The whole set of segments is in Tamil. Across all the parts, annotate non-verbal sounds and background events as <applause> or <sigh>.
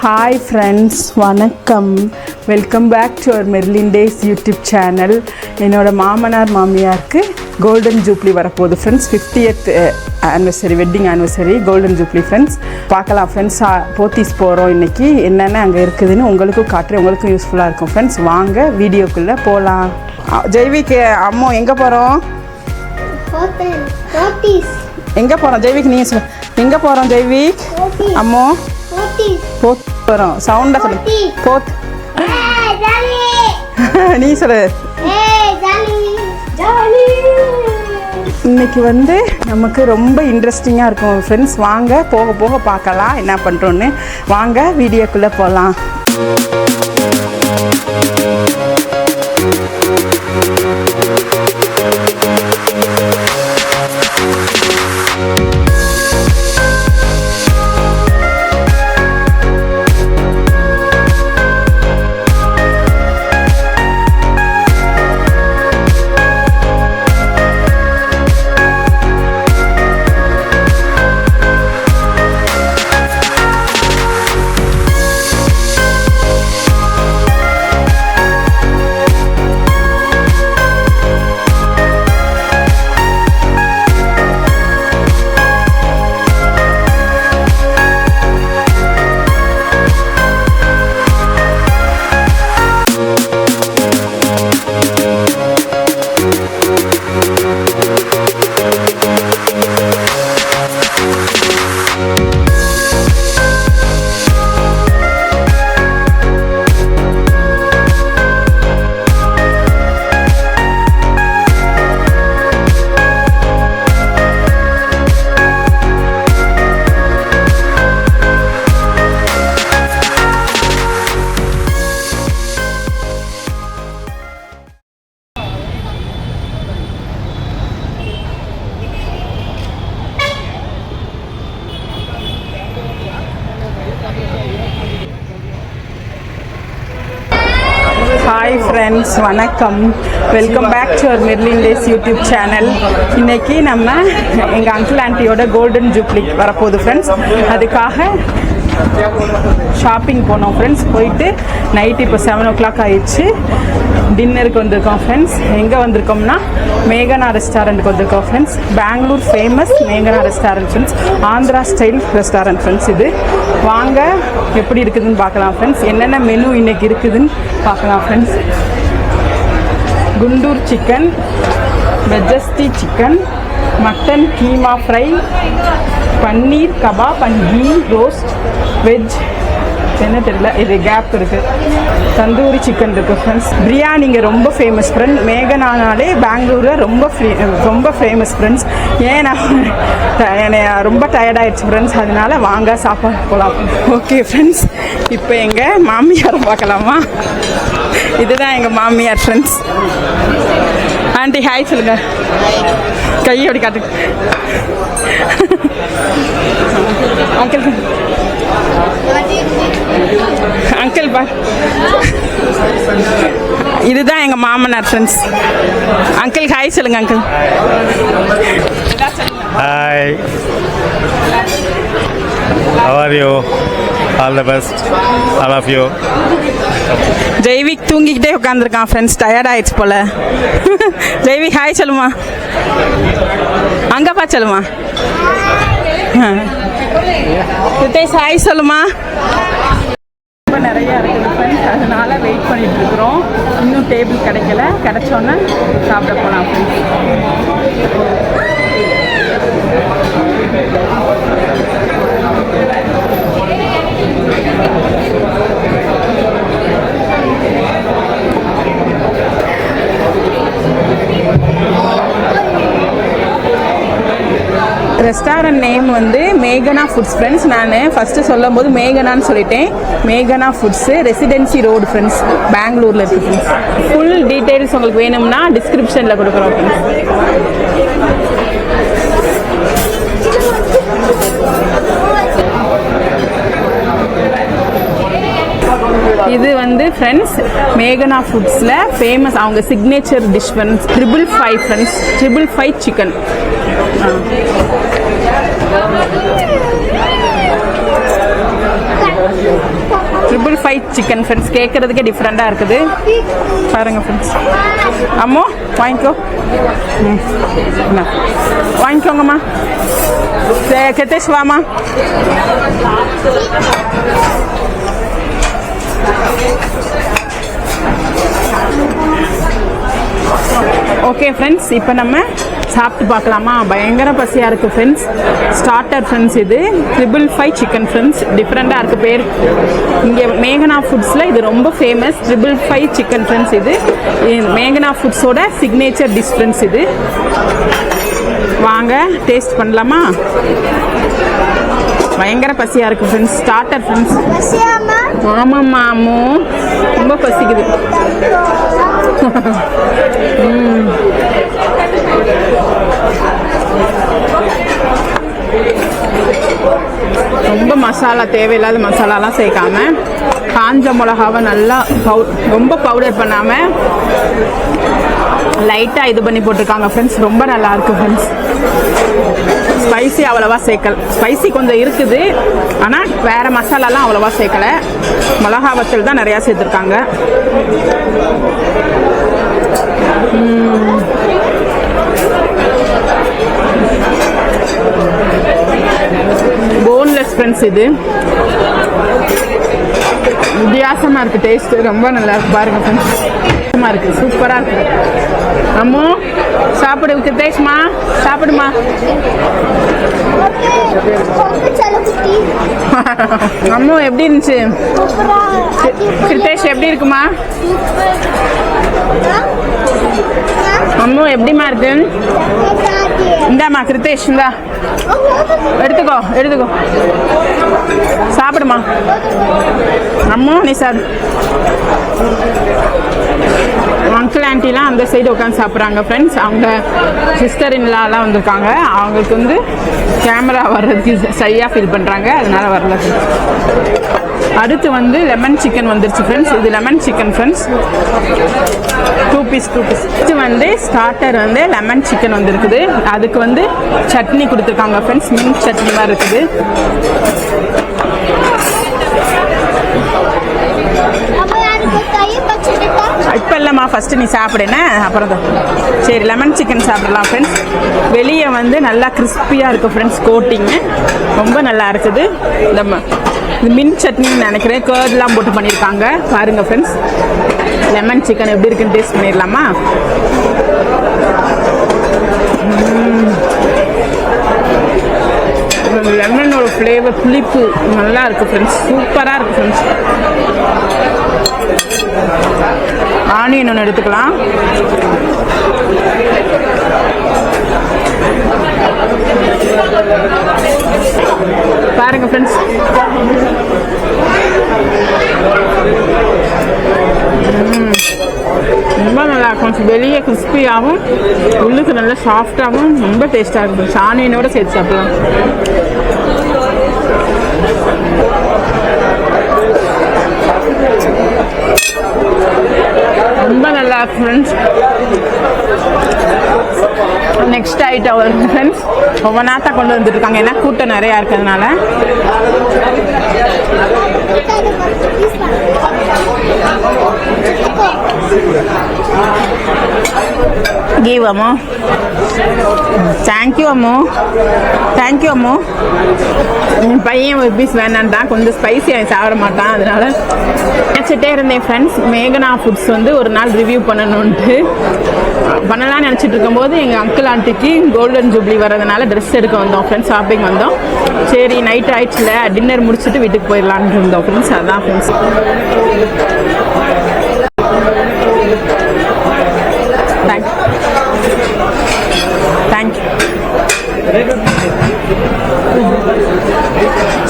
ஹாய் ஃப்ரெண்ட்ஸ் வணக்கம். Welcome back to our Merlin days YouTube channel என்னோட மாமனார் மாமியாருக்கு கோல்டன் ஜூப்ளி வரப்போகுது friends fiftieth anniversary wedding anniversary golden jubilee friends பார்க்கலாம் ஃப்ரெண்ட்ஸ் போத்தீஸ் போகிறோம் இன்றைக்கி என்னென்ன அங்கே இருக்குதுன்னு உங்களுக்கும் காட்டுறேன். உங்களுக்கும் யூஸ்ஃபுல்லாக இருக்கும் ஃப்ரெண்ட்ஸ் வாங்க வீடியோக்குள்ளே போகலாம் ஜெய்விக் அம்மோ எங்கே போகிறோம். எங்கே போகிறோம் ஜெய்விக் நீங்கள் சொல்லு எங்கே போகிறோம் ஜெய்விக். அம்மோ. போத் போகிறோம் சவுண்டாக சொல்லு. போத். <laughs> நீ சொல்லு. இன்னைக்கு வந்து நமக்கு ரொம்ப இன்ட்ரெஸ்டிங்காக இருக்கும். ஃப்ரெண்ட்ஸ் வாங்க போக போக பார்க்கலாம். என்ன பண்ணுறோன்னு வாங்க வீடியோக்குள்ளே போகலாம் ஃப்ரெண்ட்ஸ் வணக்கம். Welcome back to our Merlin days YouTube channel இன்னைக்கு நம்ம எங்கள் அங்கிள் ஆண்டியோட கோல்டன் ஜூப்ளி வரப்போகுது ஃப்ரெண்ட்ஸ் அதுக்காக ஷாப்பிங் போனோம் ஃப்ரெண்ட்ஸ் போயிட்டு நைட் இப்போ செவன் ஓ கிளாக் ஆயிடுச்சு. டின்னருக்கு வந்திருக்கோம் ஃப்ரெண்ட்ஸ் எங்கே வந்திருக்கோம்னா மேகனா ரெஸ்டாரண்ட்டுக்கு வந்திருக்கோம் friends Bangalore famous மேகனா restaurant friends Andhra style restaurant friends இது. வாங்க எப்படி இருக்குதுன்னு பார்க்கலாம் ஃப்ரெண்ட்ஸ் என்னென்ன மெனு இன்னைக்கு இருக்குதுன்னு பார்க்கலாம் friends Guntur chicken வெஜஸ்டி chicken mutton keema fry paneer kebab and ghee roast veg. என்ன தெரியல இது கேப் இருக்கு. தந்தூரி சிக்கன் இருக்கு ஃப்ரெண்ட்ஸ் பிரியாணிங்க ரொம்ப ஃபேமஸ் ஃப்ரெண்ட் மேகனானாலே பெங்களூரில் ரொம்ப ரொம்ப ஃபேமஸ் ஃப்ரெண்ட்ஸ் ஏன்னா என்னை ரொம்ப டயர்டாயிடுச்சு ஃப்ரெண்ட்ஸ் அதனால வாங்க சாப்பாடு போகலாம் ஓகே ஃப்ரெண்ட்ஸ் இப்போ எங்கள் மாமியார் பார்க்கலாமா? இதுதான் எங்கள் மாமியார் ஃப்ரெண்ட்ஸ் ஆண்டி ஹாய் சொல்லுங்க. கையோடி காட்டு அங்கிள் அங்கிள் பா இதுதான் எங்கள் மாமனார் ஃப்ரெண்ட்ஸ் அங்கிள் ஹாய் சொல்லுங்க uncle hi How are you? All the best. All of you. Jaivik தூங்கிக்கிட்டே உட்காந்துருக்கான் ஃப்ரெண்ட்ஸ் டயர்ட் ஆயிடுச்சு போல. ஜெய்விக் ஹாய் சொல்லுமா. அங்கப்பா சொல்லுமா. ரிதேஷ் ஹாய் சொல்லுமா. ரொம்ப நிறைய இருக்குது ஃப்ரெண்ட்ஸ் அதனால வெயிட் பண்ணிட்டு இருக்கிறோம். இன்னும் டேபிள் கிடைக்கல. கிடைச்சோன்னே சாப்பிட போகலாம் ஃப்ரெண்ட்ஸ் ரெஸ்டாரண்ட் நேம் வந்து மேகனா ஃபுட்ஸ் ஃப்ரெண்ட்ஸ் நான் ஃபஸ்ட்டு சொல்லும் போது மேகனான்னு சொல்லிட்டேன். மேகனா ஃபுட்ஸு ரெசிடென்சி ரோடு ஃப்ரெண்ட்ஸ் பெங்களூரில் இருக்கு ஃப்ரெண்ட்ஸ் ஃபுல் டீட்டெயில்ஸ் உங்களுக்கு வேணும்னா டிஸ்கிரிப்ஷனில் கொடுக்குறோம் ஃப்ரெண்ட்ஸ் இது வந்து ஃப்ரெண்ட்ஸ் மேகனா ஃபுட்ஸில் ஃபேமஸ் அவங்க signature dish friends triple five friends triple five chicken triple five chicken friends கேட்குறதுக்கே டிஃப்ரெண்ட்டாக இருக்குது. பாருங்க ஃப்ரெண்ட்ஸ் அம்மோ வாங்கிக்கோ. ம் வாங்கிக்கோங்கம்மா. சே- கெத்தேஷ் வாமா ஓகே ஃப்ரெண்ட்ஸ் இப்போ நம்ம சாப்பிட்டு பார்க்கலாமா? பயங்கர பசியாக இருக்குது ஃப்ரெண்ட்ஸ் ஸ்டார்டர் ஃப்ரெண்ட்ஸ் இது. ட்ரிபிள் ஃபைவ் சிக்கன் ஃப்ரெண்ட்ஸ் டிஃப்ரெண்ட்டாக இருக்குது பேர். இங்கே மேகனா ஃபுட்ஸில் இது ரொம்ப famous triple five chicken friends இது. மேகனா ஃபுட்ஸோட சிக்னேச்சர் டிஷ் ஃப்ரெண்ட்ஸ் இது. வாங்க டேஸ்ட் பண்ணலாமா? பயங்கர பசியாக இருக்குது ஃப்ரெண்ட்ஸ் ஸ்டார்டர் ஃப்ரெண்ட்ஸ் ஆமாம்மா அம்மு. ரொம்ப பசிக்குது. ரொம்ப மசாலா தேவையில்லாத மசாலாலாம் சேர்க்காம காஞ்ச மிளகாவை நல்லா பவு ரொம்ப பவுடர் பண்ணாமல் லைட்டாக இது பண்ணி போட்டிருக்காங்க ஃப்ரெண்ட்ஸ் ரொம்ப நல்லா இருக்கு ஃப்ரெண்ட்ஸ் ஸ்பைசி அவ்வளோவா சேர்க்கல. ஸ்பைசி கொஞ்சம் இருக்குது. ஆனால் வேறு மசாலாலாம் அவ்வளோவா சேர்க்கல. மிளகா வத்தல் தான் நிறையா சேர்த்துருக்காங்க. போன்லெஸ் ஃப்ரெண்ட்ஸ் இது. வித்தியாசமாக இருக்குது டேஸ்ட்டு ரொம்ப நல்லா இருக்கு. பாருங்கள் ஃப்ரெண்ட்ஸ் வித்தியாசமா இருக்கு. சூப்பரா அம்மு சாப்பிடு கிருத்தேஷ்மா சாப்பிடுமா? அம்மு எப்படி இருந்துச்சு? கிருத்தேஷ் எப்படி இருக்குமா? அம்மு எப்படிமா இருக்கு? இந்தாம்மா கிருத்தேஷ் இந்தா. எடுத்துக்கோ எடுத்துக்கோ. சாப்பிடுமா? அம்மு நீ ஆண்டிலாம் அந்த சைடு உட்காந்து சாப்பிட்றாங்க ஃப்ரெண்ட்ஸ் அவங்க சிஸ்டர் இன்லாலாம் வந்திருக்காங்க. அவங்களுக்கு வந்து கேமரா வர்றதுக்கு சரியாக ஃபீல் பண்ணுறாங்க அதனால வரல அடுத்து வந்து லெமன் சிக்கன் வந்துருச்சு ஃப்ரெண்ட்ஸ் இது lemon chicken friends two piece two piece இது வந்து ஸ்டார்டர் வந்து லெமன் சிக்கன் வந்துருக்குது. அதுக்கு வந்து சட்னி கொடுத்துருக்காங்க ஃப்ரெண்ட்ஸ் மின் சட்னி மாதிரி இருக்குது அப்ப அதுக்கு தயிர் பச்சடிட்டா இப்போ இல்லைம்மா ஃபஸ்ட்டு நீ சாப்பிடுன அப்புறம் தான் சரி லெமன் சிக்கன் சாப்பிடலாம் ஃப்ரெண்ட்ஸ் வெளியே வந்து நல்லா கிறிஸ்பியாக இருக்குது ஃப்ரெண்ட்ஸ் கோட்டிங்கு ரொம்ப நல்லா இருக்குது. இந்த இந்த இது மின் சட்னின்னு நினைக்கிறேன் கேர்ட்லாம் போட்டு பண்ணியிருக்காங்க. பாருங்க ஃப்ரெண்ட்ஸ் லெமன் சிக்கன் எப்படி இருக்குன்னு டேஸ்ட் பண்ணிடலாமா? லெமனோட ஃப்ளேவர் புளிப்பு நல்லா இருக்குது ஃப்ரெண்ட்ஸ் சூப்பராக இருக்குது ஃப்ரெண்ட்ஸ் ஆனியன் ஒன்று எடுத்துக்கலாம். பாருங்க ஃப்ரெண்ட்ஸ் ரொம்ப நல்லா இருக்கும். வெளியே கிறிஸ்பியாகவும் உள்ளுக்கு நல்லா சாஃப்டாகவும் ரொம்ப டேஸ்ட்டாக இருக்கும். ஆனியனோட சேர்த்து சாப்பிடலாம். ரொம்ப நல்லா ஃப்ரெண்ட்ஸ் நெக்ஸ்ட் ஐட்டம் வருது ஃப்ரெண்ட்ஸ் ஒவ்வொன்றாத்தா கொண்டு வந்துருக்காங்க ஏன்னா கூட்டம் நிறையா இருக்கிறதுனால. Give அம்மு தேங்க்யூ அம்மோ தேங்க்யூ அம்மோ என் பையன் ஒரு பீஸ் வேணான்ட்டான் கொஞ்சம் ஸ்பைசி அவன் சாப்பிட மாட்டான் அதனால நினச்சிட்டே இருந்தேன் ஃப்ரெண்ட்ஸ் மேகனா ஃபுட்ஸ் வந்து ஒரு நாள் ரிவ்யூ பண்ணணுன்ட்டு பண்ணலாம்னு நினச்சிட்டு இருக்கும்போது எங்கள் அங்கிள் ஆண்டிக்கு கோல்டன் ஜூப்ளி வர்றதுனால ட்ரெஸ் எடுக்க வந்தோம் ஃப்ரெண்ட்ஸ் ஷாப்பிங் வந்தோம். சரி நைட் ஆயிடுச்சுல டின்னர் முடிச்சுட்டு வீட்டுக்கு போயிடலான்னு இருந்தோம் ஃப்ரெண்ட்ஸ் அதான் friends thank thank you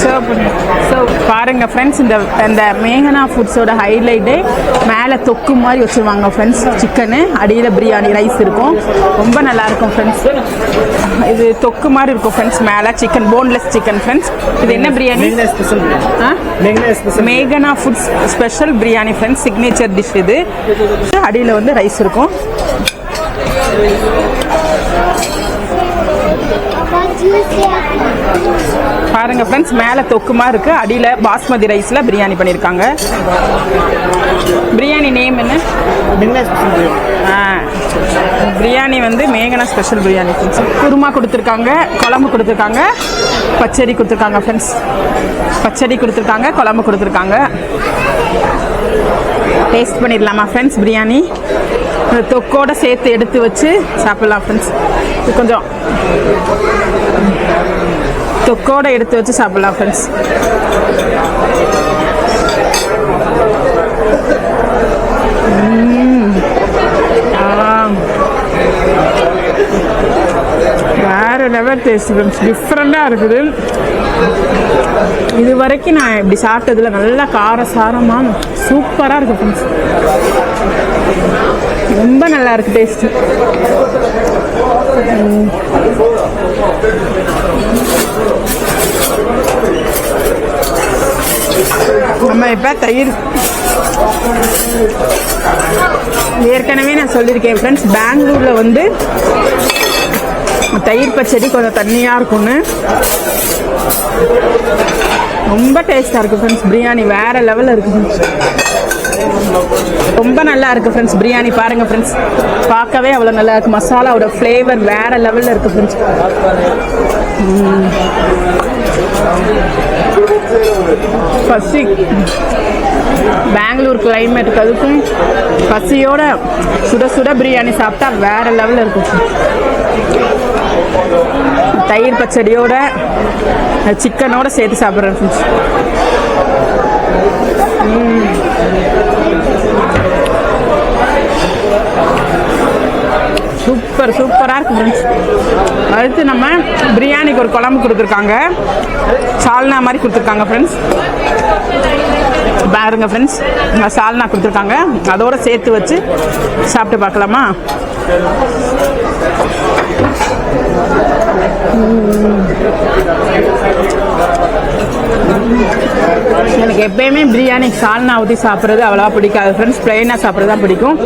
serve பண்ணு சர்வ் பாருங்க ஃப்ரெண்ட்ஸ் இந்த இந்த மேகனா ஃபுட்ஸோட ஹைலைட்டே மேலே தொக்கு மாதிரி வச்சுருவாங்க ஃப்ரெண்ட்ஸ் சிக்கனு அடியில் பிரியாணி ரைஸ் இருக்கும். ரொம்ப நல்லா இருக்கும் ஃப்ரெண்ட்ஸ் இது தொக்கு மாதிரி இருக்கும் ஃப்ரெண்ட்ஸ் மேலே சிக்கன் போன்லெஸ் சிக்கன் ஃப்ரெண்ட்ஸ் இது என்ன biryani. மேகனா foods special biryani friends signature dish இது. அடியில் வந்து ரைஸ் இருக்கும். பாருங்க ஃப்ரெண்ட்ஸ் மேலே தொக்குமா இருக்கு. அடியில் பாஸ்மதி ரைஸில் பிரியாணி பண்ணியிருக்காங்க பிரியாணி நேம் என்ன? ஆ. பிரியாணி வந்து மேகனா ஸ்பெஷல் பிரியாணி ஃப்ரெண்ட்ஸ் குருமா கொடுத்துருக்காங்க குழம்பு கொடுத்துருக்காங்க பச்சடி கொடுத்துருக்காங்க ஃப்ரெண்ட்ஸ் பச்சடி கொடுத்துருக்காங்க குழம்பு கொடுத்துருக்காங்க. டேஸ்ட் பண்ணிடலாமா ஃப்ரெண்ட்ஸ் பிரியாணி? தொக்கோட சேர்த்து எடுத்து வச்சு சாப்பிடலாம் ஃப்ரெண்ட்ஸ் இது கொஞ்சம் தொக்கோட எடுத்து வச்சு சாப்பிடலாம் ஃப்ரெண்ட்ஸ் வேற லெவல் டேஸ்ட் ஃப்ரெண்ட்ஸ் டிஃப்ரெண்டாக இருக்குது. இது வரைக்கும் நான் இப்படி சாப்பிட்டதுல நல்லா காரசாரமாக சூப்பராக இருக்கு ஃப்ரெண்ட்ஸ் ரொம்ப நல்லா இருக்கு டேஸ்ட் நம்ம இப்போ தயிர். ஏற்கனவே நான் சொல்லியிருக்கேன் ஃப்ரெண்ட்ஸ் பெங்களூரில் வந்து தயிர் பச்சடி கொஞ்சம் தண்ணியாக இருக்கும்னு. ரொம்ப டேஸ்டாக இருக்குது ஃப்ரெண்ட்ஸ் பிரியாணி வேற லெவலில் இருக்குது ஃப்ரெண்ட்ஸ் ரொம்ப நல்லா இருக்கு ஃப்ரெண்ட்ஸ் பிரியாணி பாருங்க ஃப்ரெண்ட்ஸ் பார்க்கவே அவ்வளோ நல்லா இருக்கு. மசாலாவோட ஃப்ளேவர் வேற லெவலில் இருக்கு ஃப்ரெண்ட்ஸ் பசி. பெங்களூர் கிளைமேட்டுக்கு அதுக்கும் பசியோட சுட சுட பிரியாணி சாப்பிட்டா வேற லெவலில் இருக்கும் தயிர் பச்சடியோட சிக்கனோட சேர்த்து சாப்பிட்றேன் ஃப்ரெண்ட்ஸ் சூப்பர் சூப்பராக இருக்கு ஃப்ரெண்ட்ஸ் அடுத்து நம்ம பிரியாணிக்கு ஒரு குழம்பு கொடுத்துருக்காங்க. சால்னா மாதிரி கொடுத்துருக்காங்க ஃப்ரெண்ட்ஸ் பாருங்க ஃப்ரெண்ட்ஸ் சால்னா கொடுத்துருக்காங்க. அதோட சேர்த்து வச்சு சாப்பிட்டு பார்க்கலாமா? எப்பயுமே பிரியாணி சால்னா ஊற்றி சாப்பிட்றது அவ்வளோவா பிடிக்காது. ஃப்ரெண்ட்ஸ் பிளெயினாக சாப்பிட்றது தான் பிடிக்கும்.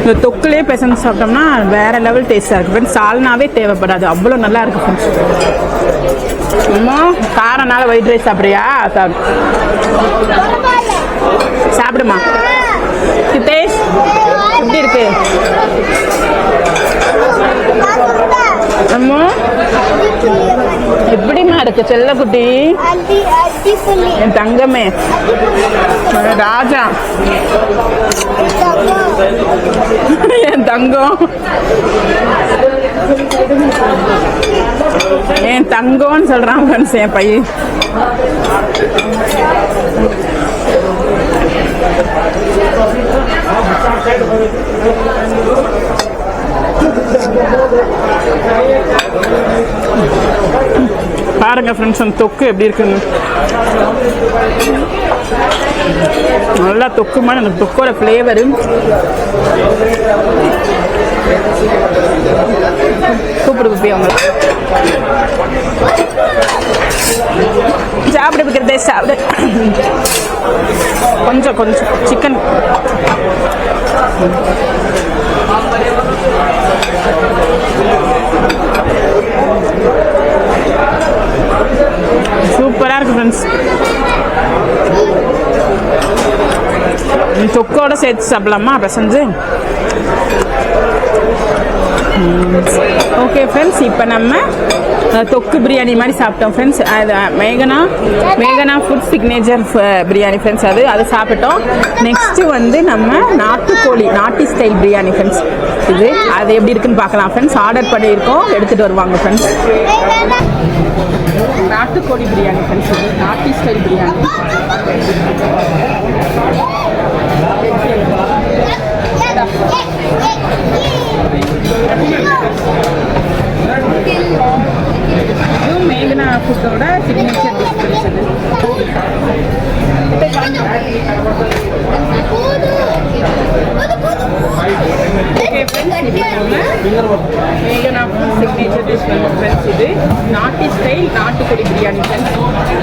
இந்த தொக்குலேயே பிசைஞ்சு சாப்பிட்டோம்னா வேற லெவல் டேஸ்ட்டாக இருக்குது ஃப்ரெண்ட்ஸ் சால்னாவே தேவைப்படாது. அவ்வளோ நல்லா இருக்கு ஃப்ரெண்ட்ஸ் அம்மா காரனால ஒயிட் ரைஸ் சாப்பிட்றியா? சாப்பிடு சாப்பிடுமா? சித்தேஷ் எப்படி இருக்கு? அம்மா எப்படிம்மா இருக்கு செல்லக்குட்டி? என் தங்கமே. ராஜா. என் தங்கம். என் தங்கம்னு சொல்றான் ஃப்ரெண்ட்ஸ் என் பையன். பாருங்க ஃப்ரெண்ட்ஸ் அந்த தொக்கு எப்படி இருக்குன்னு. நல்லா தொக்குமான அந்த தொக்கோட ஃப்ளேவரு கூப்பிடு குப்பி அவங்க சாப்பிடு வைக்கிறதே சாப்பிடு. கொஞ்சம் கொஞ்சம். Chicken Thank you. ஃப்ரெண்ட்ஸ் தொக்கோட சேர்த்து சாப்பிடலாமா? பிசைஞ்சு ஓகே ஃப்ரெண்ட்ஸ் இப்போ நம்ம தொக்கு பிரியாணி மாதிரி சாப்பிட்டோம் ஃப்ரெண்ட்ஸ் அது மேகனா மேகனா ஃபுட் சிக்னேச்சர் பிரியாணி ஃப்ரெண்ட்ஸ் அது அது சாப்பிட்டோம். நெக்ஸ்ட்டு வந்து நம்ம நாட்டுக்கோழி நாட்டி ஸ்டைல் பிரியாணி ஃப்ரெண்ட்ஸ் இது அது எப்படி இருக்குன்னு பார்க்கலாம் ஃப்ரெண்ட்ஸ் ஆர்டர் பண்ணியிருக்கோம் எடுத்துகிட்டு வருவாங்க ஃப்ரெண்ட்ஸ் நாட்டுக்கோழி பிரியாணி ஃப்ரெண்ட்ஸ் இது நாட்டி ஸ்டைல் பிரியாணி. இதுவும் மேகனா ஃபுட்டோட signature dish friends okay friends இப்போ சிக்னேச்சர் டிஷ் ஃப்ரெண்ட்ஸ் இது நாட்டி ஸ்டைல் நாட்டுக்கோழி பிரியாணி ஃப்ரெண்ட்ஸ்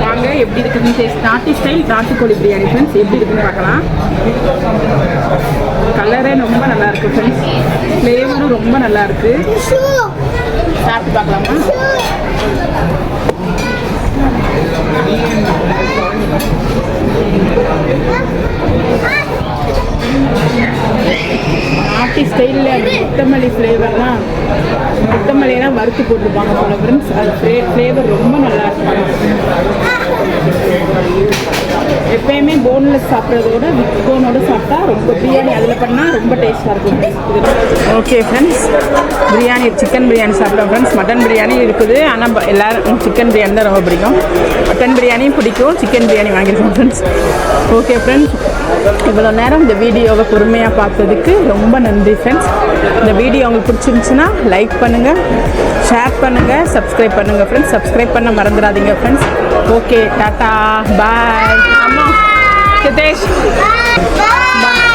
வாங்க எப்படி இருக்குதுன்னு டேஸ்ட் நாட்டி ஸ்டைல் நாட்டுக்கோழி பிரியாணி ஃப்ரெண்ட்ஸ் எப்படி இருக்குன்னு பார்க்கலாம் கலரே ரொம்ப நல்லா இருக்கு ஃப்ரெண்ட்ஸ் ஃப்ளேவரும் ரொம்ப நல்லா இருக்கு சாப்பிட்டு பார்க்கலாமா நாட்டி ஸ்டைலில் கொத்தமல்லி ஃப்ளேவர்லாம் கொத்தமல்லியெல்லாம் வறுத்து போட்டிருப்பாங்க போல ஃப்ரெண்ட்ஸ் அது ஃப்ளேவர் ரொம்ப நல்லா இருக்கும். எப்பயுமே போன்லெஸ் சாப்பிட்றதோட வித் போனோட சாப்பிட்டா ரொம்ப பிரியாணி அதில் பண்ணால் ரொம்ப டேஸ்ட்டாக இருக்கும் okay friends biryani chicken biryani சாப்பிட்டோம் ஃப்ரெண்ட்ஸ் மட்டன் பிரியாணி இருக்குது. ஆனால் எல்லோரும் சிக்கன் பிரியாணி தான் ரொம்ப பிடிக்கும். மட்டன் பிரியாணியும் பிடிக்கும். சிக்கன் பிரியாணி வாங்கியிருக்கோம் ஃப்ரெண்ட்ஸ் ஓகே ஃப்ரெண்ட்ஸ் இவ்வளோ நேரம் இந்த வீடியோவை பொறுமையாக பார்த்ததுக்கு ரொம்ப நன்றி ஃப்ரெண்ட்ஸ் இந்த வீடியோ உங்களுக்கு பிடிச்சிருந்துச்சுன்னா லைக் பண்ணுங்கள் ஷேர் பண்ணுங்கள் சப்ஸ்கிரைப் பண்ணுங்கள் ஃப்ரெண்ட்ஸ் சப்ஸ்கிரைப் பண்ண மறந்துடாதீங்க ஃப்ரெண்ட்ஸ் ஓகே டாட்டா பாய் அம்மா. சிதேஷ் பாய்